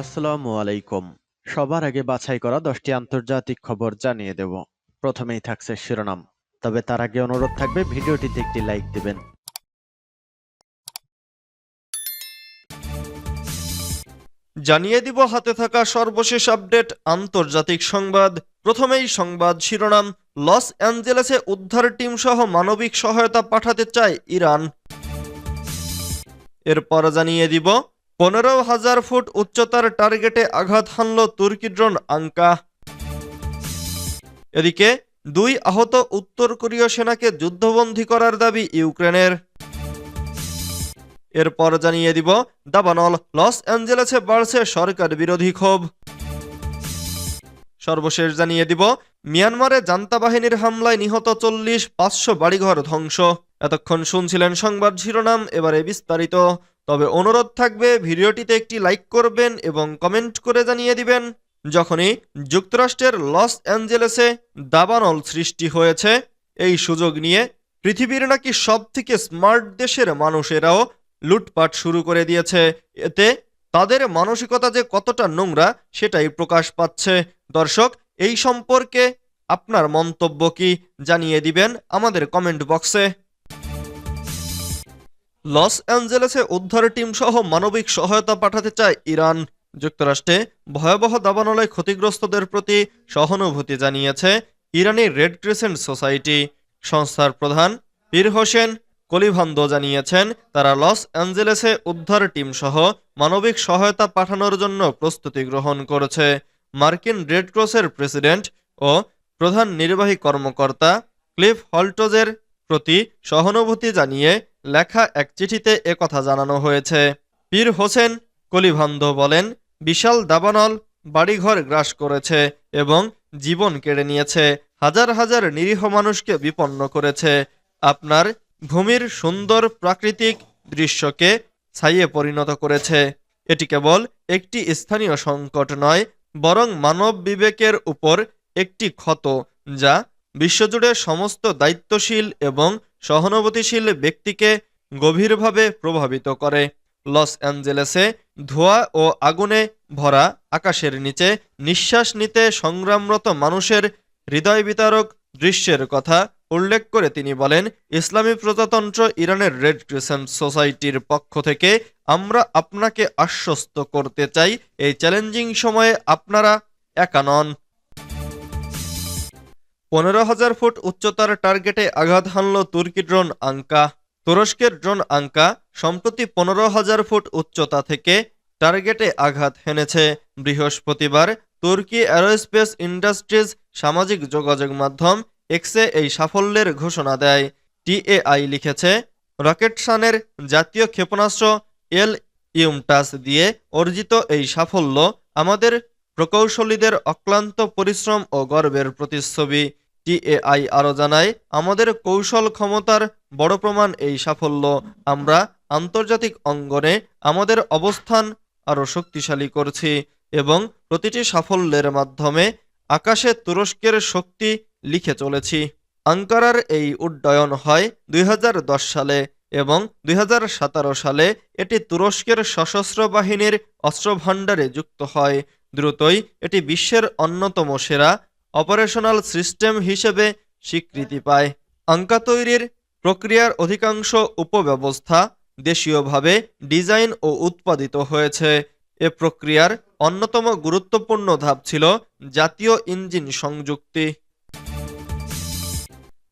আসসালামু আলাইকুম। সবার আগে বাছাই করা দশটি আন্তর্জাতিক খবর জানিয়ে দেব। প্রথমেই থাকছে শিরোনাম। তবে তার আগে অনুরোধ থাকবে, ভিডিওটিতে একটি লাইক দিবেন। জানিয়ে দিব, হাতে থাকা সর্বশেষ আপডেট, আন্তর্জাতিক সংবাদ। প্রথমেই সংবাদ শিরোনাম। লস অ্যাঞ্জেলেসে উদ্ধার টিম সহ মানবিক সহায়তা পাঠাতে চায় ইরান। এরপর জানিয়ে দিব পনেরো হাজার ফুট উচ্চতার টার্গেটে আঘাত হানল তুর্কি ড্রোন আঙ্কা। এদিকে দুই আহত উত্তর কোরীয় সেনাকে যুদ্ধবন্দী করার দাবি ইউক্রেনের। এরপর জানিয়ে দিব, দাবানল, লস অ্যাঞ্জেলেসে বাড়ছে সরকার বিরোধী ক্ষোভ। সর্বশেষ জানিয়ে দিব, মিয়ানমারে জান্তা বাহিনীর হামলায় নিহত চল্লিশ পাঁচশো বাড়িঘর ধ্বংস। এতক্ষণ শুনছিলেন সংবাদ শিরোনাম, এবারে বিস্তারিত। তবে অনুরোধ থাকবে, ভিডিওটিতে একটি লাইক করবেন এবং কমেন্ট করে জানিয়ে দিবেন। যখনই যুক্তরাষ্ট্রের লস অ্যাঞ্জেলেসে দাবানল সৃষ্টি হয়েছে, এই সুযোগ নিয়ে পৃথিবীর নাকি সব থেকে স্মার্ট দেশের মানুষেরাও লুটপাট শুরু করে দিয়েছে। এতে তাদের মানসিকতা যে কতটা নোংরা, সেটাই প্রকাশ পাচ্ছে। দর্শক, এই সম্পর্কে আপনার মন্তব্য কি, জানিয়ে দিবেন আমাদের কমেন্ট বক্সে। লস অ্যাঞ্জেলেসে উদ্ধার টিম সহ মানবিক সহায়তা পাঠাতে চায় ইরান। যুক্তরাষ্ট্রে ভয়াবহ দাবানলায় ক্ষতিগ্রস্তদের প্রতি সহানুভূতি জানিয়েছে ইরানি রেড ক্রিসেন্ট সোসাইটি। সংস্থার প্রধান পীর হোসেন কলিভান্দো জানিয়েছেন, তারা লস অ্যাঞ্জেলেসে উদ্ধার টিম সহ মানবিক সহায়তা পাঠানোর জন্য প্রস্তুতি গ্রহণ করেছে। মার্কিন রেড ক্রসের প্রেসিডেন্ট ও প্রধান নির্বাহী কর্মকর্তা ক্লিফ হল্টজের প্রতি সহানুভূতি জানিয়ে লেখা এক চিঠিতে একথা জানানো হয়েছে। পীর হোসেন কলিভান্দো বলেন, বিশাল দাবানল বাড়িঘর গ্রাস করেছে এবং জীবন কেড়ে নিয়েছে। হাজার হাজার নিরীহ মানুষকে বিপন্ন করেছে। আপনার ভূমির সুন্দর প্রাকৃতিক দৃশ্যকে ছাইয়ে পরিণত করেছে। এটি কেবল একটি স্থানীয় সংকট নয়, বরং মানব বিবেকের উপর একটি ক্ষত, যা বিশ্বজুড়ে সমস্ত দায়িত্বশীল এবং সহানুভূতিশীল ব্যক্তিকে গভীরভাবে প্রভাবিত করে। লস অ্যাঞ্জেলেসে ধোঁয়া ও আগুনে ভরা আকাশের নিচে নিঃশ্বাস নিতে সংগ্রামরত মানুষের হৃদয় বিতারক দৃশ্যের কথা উল্লেখ করে তিনি বলেন, ইসলামী প্রজাতন্ত্র ইরানের রেড ক্রিসেন্ট সোসাইটির পক্ষ থেকে আমরা আপনাকে আশ্বস্ত করতে চাই। এই চ্যালেঞ্জিং সময়ে আপনারা একা নন। পনেরো হাজার ফুট উচ্চতার টার্গেটে আঘাত হানল তুর্কি ড্রোন আঙ্কা। তুরস্কের ড্রোন আঙ্কা সম্প্রতি পনেরো হাজার ফুট উচ্চতা থেকে টার্গেটে আঘাত হেনেছে। বৃহস্পতিবার তুর্কি অ্যারোস্পেস ইন্ডাস্ট্রিজ সামাজিক যোগাযোগ মাধ্যম এক্সে এই সাফল্যের ঘোষণা দেয়। টিএআই লিখেছে রকেটসানের জাতীয় ক্ষেপণাস্ত্র এল ইউমটাস দিয়ে অর্জিত এই সাফল্য আমাদের প্রকৌশলীদের অক্লান্ত পরিশ্রম ও গর্বের প্রতিচ্ছবি টিএআই আরও জানায়, আমাদের কৌশল ক্ষমতার বড় প্রমাণ এই সাফল্য। আমরা আন্তর্জাতিক অঙ্গনে আমাদের অবস্থান আরও শক্তিশালী করছি এবং প্রতিটি সাফল্যের মাধ্যমে আকাশে তুরস্কের শক্তি লিখে চলেছি। আঙ্কারার এই উড্ডয়ন হয় দুই হাজার দশ সালে। এবং দুই হাজার সতেরো সালে এটি তুরস্কের সশস্ত্র বাহিনীর অস্ত্রভাণ্ডারে যুক্ত হয়। দ্রুতই এটি বিশ্বের অন্যতম সেরা অপারেশনাল সিস্টেম হিসেবে স্বীকৃতি পায়। আঙ্কা তৈরির প্রক্রিয়ার অধিকাংশ উপব্যবস্থা দেশীয়ভাবে ডিজাইন ও উৎপাদিত হয়েছে। এ প্রক্রিয়ার অন্যতম গুরুত্বপূর্ণ ধাপ ছিল জাতীয় ইঞ্জিন সংযুক্তি।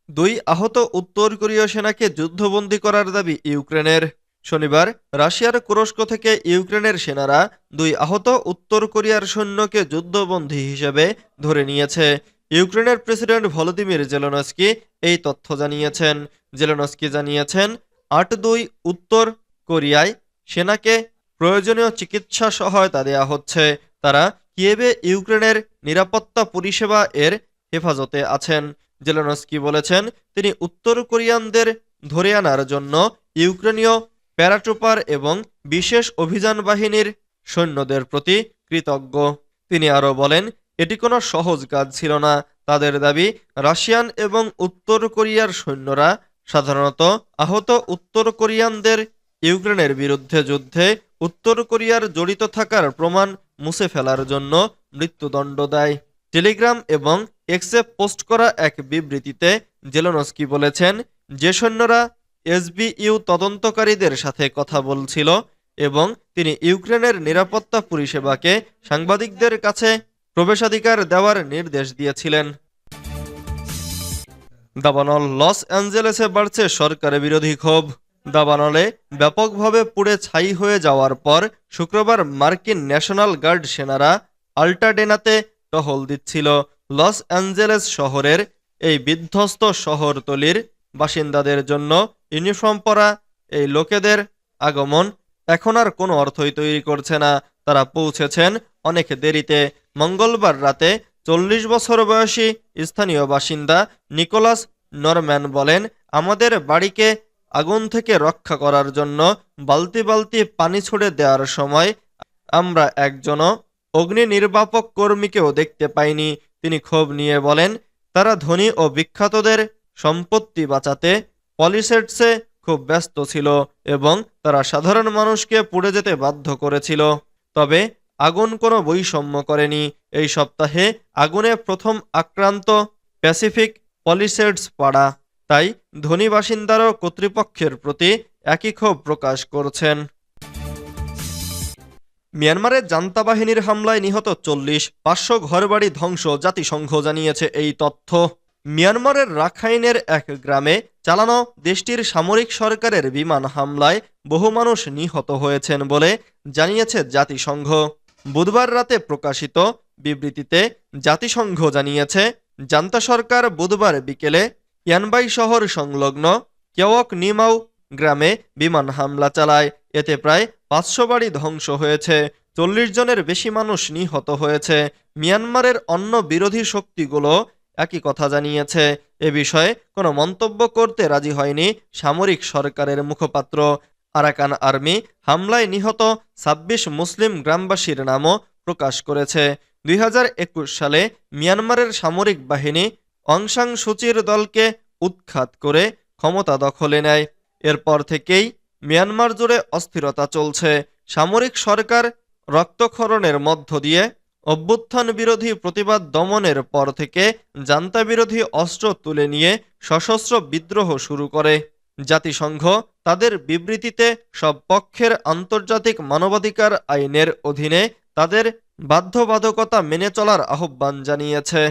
দুই আহত উত্তর কোরীয় সেনাকে যুদ্ধবন্দী করার দাবি ইউক্রেনের। শনিবার রাশিয়ার কুরস্ক থেকে ইউক্রেনের সেনারা দুই আহত উত্তর কোরিয়ার সৈন্যকে যুদ্ধবন্দী হিসেবে ধরে নিয়েছে। ইউক্রেনের প্রেসিডেন্ট ভলোদিমির জেলনস্কি এই তথ্য জানিয়েছেন। জেলনস্কি জানিয়েছেন, আট দুই উত্তর কোরিয়ায় সেনাকে প্রয়োজনীয় চিকিৎসা সহায়তা দেয়া হচ্ছে। তারা কিয়েবে ইউক্রেনের নিরাপত্তা পরিষেবা এর হেফাজতে আছেন। জেলেনস্কি বলেছেন, তিনি উত্তর কোরিয়ানদের ধরে আনার জন্য ইউক্রেনীয় প্যারাট্রুপার এবং বিশেষ অভিযান বাহিনীর সৈন্যদের প্রতি কৃতজ্ঞ। তিনি আরও বলেন, এটি কোনো সহজ কাজ ছিল না। তাদের দাবি, রাশিয়ান এবং উত্তর কোরিয়ার সৈন্যরা সাধারণত আহত উত্তর কোরিয়ানদের ইউক্রেনের বিরুদ্ধে যুদ্ধে উত্তর কোরিয়ার জড়িত থাকার প্রমাণ মুছে ফেলার জন্য মৃত্যুদণ্ড দেয়। টেলিগ্রাম এবং এক্সে পোস্ট করা এক বিবৃতিতে জেলনস্কি বলেছেন, যে সৈন্যরা এসবিইউ তদন্তকারীদের সাথে কথা বলছিল এবং তিনি ইউক্রেনের নিরাপত্তা পরিষেবাকে সাংবাদিকদের কাছে প্রবেশাধিকার দেওয়ার নির্দেশ দিয়েছিলেন। দাবানল লস অ্যাঞ্জেলেসে বাড়ছে সরকার বিরোধী ক্ষোভ। দাবানলে ব্যাপকভাবে পুড়ে ছাই হয়ে যাওয়ার পর শুক্রবার মার্কিন ন্যাশনাল গার্ড সেনারা আল্টাডেনাতে টহল দিচ্ছিল। লস অ্যাঞ্জেলেস শহরের এই বিধ্বস্ত শহরতলির বাসিন্দাদের জন্য ইউনিফর্ম পরা এই লোকেদের আগমন এখন আর কোনো অর্থই তৈরি করছে না। তারা পৌঁছেছেন অনেক দেরিতে। মঙ্গলবার রাতে চল্লিশ বছর বয়সী স্থানীয় বাসিন্দা নিকোলাস নরম্যান বলেন, আমাদের বাড়িকে আগুন থেকে রক্ষা করার জন্য বালতি বালতি পানি ছুড়ে দেওয়ার সময় আমরা একজনও অগ্নি নির্বাপক কর্মীকেও দেখতে পাইনি। তিনি ক্ষোভ নিয়ে বলেন, তারা ধনী ও বিখ্যাতদের সম্পত্তি বাঁচাতে পলিসেটসে খুব ব্যস্ত ছিল এবং তারা সাধারণ মানুষকে পুড়ে যেতে বাধ্য করেছিল। তবে আগুন কোনো বৈষম্য করেনি। এই সপ্তাহে আগুনে প্রথম আক্রান্ত প্যাসিফিক পলিসেডস পাড়া। তাই ধনী বাসিন্দারাও কর্তৃপক্ষের প্রতি একই ক্ষোভ প্রকাশ করছেন। মিয়ানমারের জান্তা বাহিনীর হামলায় নিহত চল্লিশ পাঁচশো ঘরবাড়ি ধ্বংস জাতিসংঘ জানিয়েছে এই তথ্য। মিয়ানমারের রাখাইনের এক গ্রামে চালানো দেশটির সামরিক সরকারের বিমান হামলায় বহু মানুষ নিহত হয়েছেন বলে জানিয়েছে জাতিসংঘ। বুধবার রাতে প্রকাশিত বিবৃতিতে জাতিসংঘ জানিয়েছে, জান্তা সরকার বুধবার বিকেলে ইয়ানবাই শহর সংলগ্ন কেওয়ক নিমাও গ্রামে বিমান হামলা চালায়। এতে প্রায় পাঁচশো বাড়ি ধ্বংস হয়েছে। চল্লিশ জনের বেশি মানুষ নিহত হয়েছে। মিয়ানমারের অন্য বিরোধী শক্তিগুলো একই কথা জানিয়েছে। এ বিষয়ে কোনো মন্তব্য করতে রাজি হয়নি সামরিক সরকারের মুখপাত্র। আরাকান আর্মি হামলায় নিহত ছাব্বিশ মুসলিম গ্রামবাসীর নামও প্রকাশ করেছে। দুই হাজার একুশ সালে মিয়ানমারের সামরিক বাহিনী অংসাং সুচির দলকে উৎখাত করে ক্ষমতা দখলে নেয়। এরপর থেকেই মিয়ানমার জুড়ে অস্থিরতা চলছে। সামরিক সরকার রক্তক্ষরণের মধ্য দিয়ে অভ্যুত্থান বিরোধী প্রতিবাদ দমনের পর থেকে জান্তা বিরোধী অস্ত্র তুলে নিয়ে সশস্ত্র বিদ্রোহ শুরু করে। জাতিসংঘ তাদের বিবৃতিতে সব পক্ষের আন্তর্জাতিক মানবাধিকার আইনের অধীনে তাদের বাধ্যবাধকতা মেনে চলার আহ্বান জানিয়েছে।